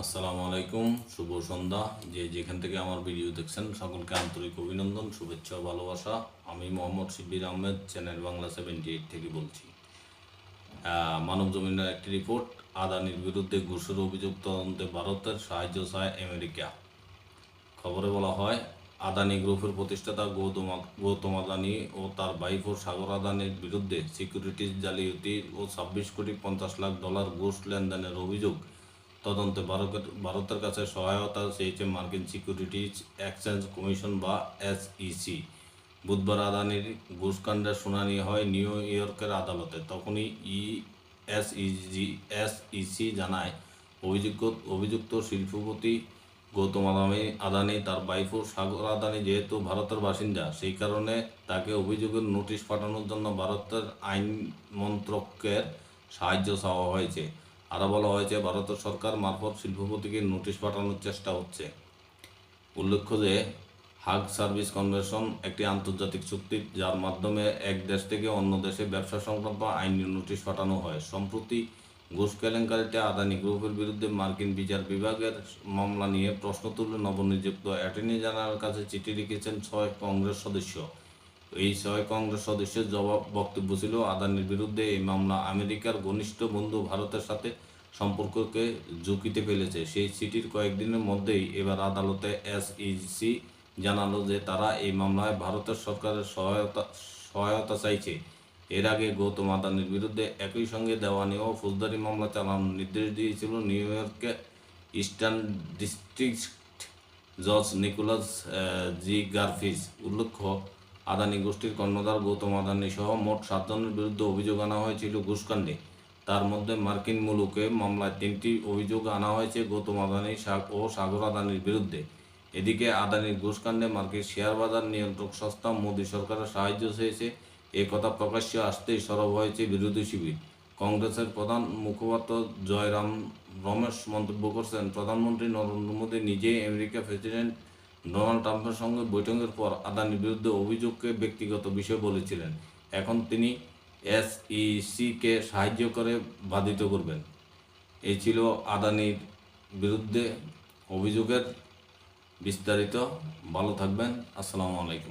আসসালামু আলাইকুম, শুভ সন্ধ্যা। যে যেখান থেকে আমার ভিডিও দেখছেন, সকলকে আন্তরিক অভিনন্দন, শুভেচ্ছা ভালোবাসা। আমি Mohammad Shibir Ahmed, channel Bangla seventy eight থেকে বলছি। মানব জমিনের একটি রিপোর্ট আদানির বিরুদ্ধে ঘুষের অভিযোগ তদন্তে ভারতের সাহায্য চায় আমেরিকা। খবরে বলা হয়, আদানি গ্রুপের প্রতিষ্ঠাতা গৌতম গৌতম আদানি ও তার ভাইপো সাগর আদানির বিরুদ্ধে সিকিউরিটিজ জালিয়াতি ও ছাব্বিশ কোটি পঞ্চাশ লাখ ডলার ঘুষ লেনদেনের অভিযোগ তদন্তে ভারতের কাছে সহায়তা চেয়েছে মার্কিন সিকিউরিটিজ এক্সচেঞ্জ কমিশন বা এসইসি বুধবার আদানির ঘুষকাণ্ডের শুনানি হয় নিউ ইয়র্কের আদালতে। তখনই ই এসইজি এসইসি জানায় অভিযোগ্য অভিযুক্ত শিল্পপতি গৌতম আদানি আদানি তার বাইফো সাগর আদানি যেহেতু ভারতের বাসিন্দা, সেই কারণে তাকে অভিযোগের নোটিশ পাঠানোর জন্য ভারতের আইন মন্ত্রকের সাহায্য চাওয়া হয়েছে। আরও বলা হয়েছে ভারতের সরকার মারফত শিল্পপতিকে নোটিশ পাঠানোর চেষ্টা হচ্ছে। উল্লেখ্য যে, হাগ সার্ভিস কনভেনশন একটি আন্তর্জাতিক চুক্তি, যার মাধ্যমে এক দেশ থেকে অন্য দেশে ব্যবসা সংক্রান্ত আইনি নোটিশ পাঠানো হয়। সম্প্রতি ঘুষ কেলেঙ্কারিতে আদানি গ্রুপের বিরুদ্ধে মার্কিন বিচার বিভাগের মামলা নিয়ে প্রশ্ন তুলে নবনিযুক্ত অ্যাটর্নি জেনারেল কাছে চিঠি লিখেছেন ছয় কংগ্রেস সদস্য। এই ছয় কংগ্রেস সদস্যের জবাব বক্তব্য ছিল আদানির বিরুদ্ধে এই মামলা আমেরিকার ঘনিষ্ঠ বন্ধু ভারতের সাথে সম্পর্ককে ঝুঁকিতে ফেলেছে। সেই চিঠির কয়েকদিনের মধ্যেই এবার আদালতে এসইসি জানালো যে তারা এই মামলায় ভারতের সরকারের সহায়তা সহায়তা চাইছে। এর আগে গৌতম আদানির বিরুদ্ধে একই সঙ্গে দেওয়ানি ও ফৌজদারি মামলা চালানোর নির্দেশ দিয়েছিল নিউ ইয়র্কে ইস্টার্ন ডিস্ট্রিক্ট জজ নিকোলাস জি গারফিস উল্লেখ্য আদানি গোষ্ঠীর কর্ণধার গৌতম আদানি সহ মোট সাতজনের বিরুদ্ধে অভিযোগ আনা হয়েছিল ঘুষকাণ্ডে তার মধ্যে মার্কিন মুলুকে মামলায় তিনটি অভিযোগ আনা হয়েছে গৌতম আদানি ও সাগর আদানির বিরুদ্ধে। এদিকে আদানির ঘুষকাণ্ডে মার্কিন শেয়ার বাজার নিয়ন্ত্রক সংস্থা মোদী সরকারের সাহায্য চেয়েছে। এ কথা প্রকাশ্যে আসতেই সরব হয়েছে বিরোধী শিবির। কংগ্রেসের প্রধান মুখপাত্র জয়রাম রমেশ মন্তব্য করছেন, প্রধানমন্ত্রী নরেন্দ্র মোদী নিজেই আমেরিকা প্রেসিডেন্ট ডোনাল্ড ট্রাম্পের সঙ্গে বৈঠকের পর আদানির বিরুদ্ধে অভিযোগকে ব্যক্তিগত বিষয় বলেছিলেন। এখন তিনি এসইসিকে সাহায্য করে বাধিত করবেন। এই ছিল আদানির বিরুদ্ধে অভিযোগের বিস্তারিত। ভালো থাকবেন। আসসালামু আলাইকুম।